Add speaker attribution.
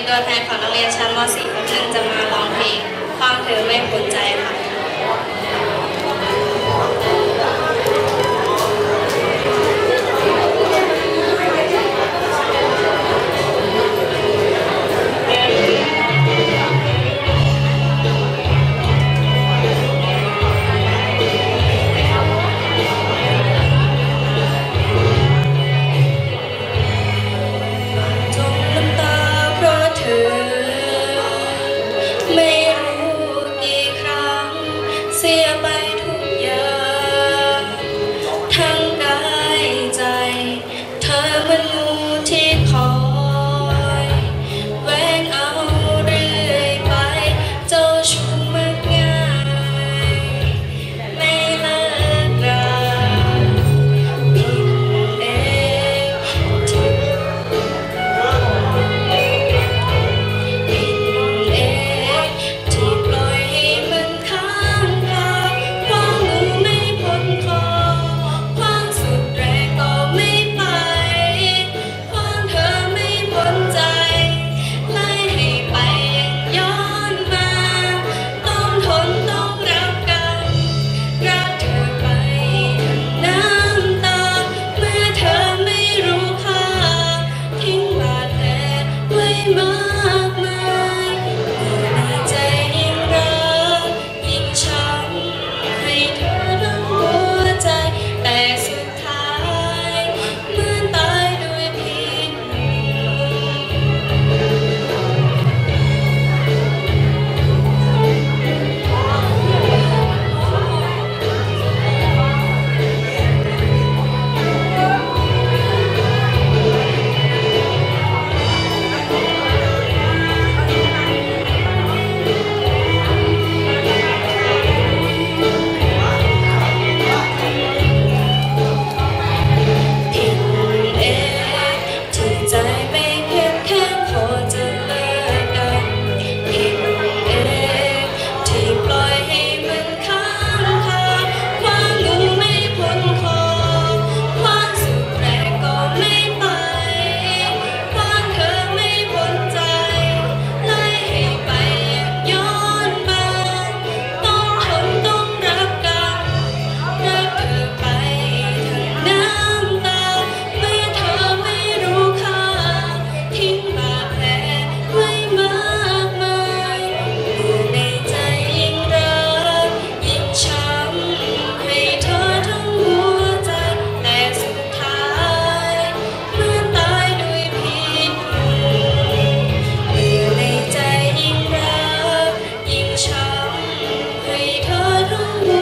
Speaker 1: เป็นตัวแทนของนักเรียนชั้นม .4 ทับหนึ่งจะมาร้องเพลง เสี Hallelujah.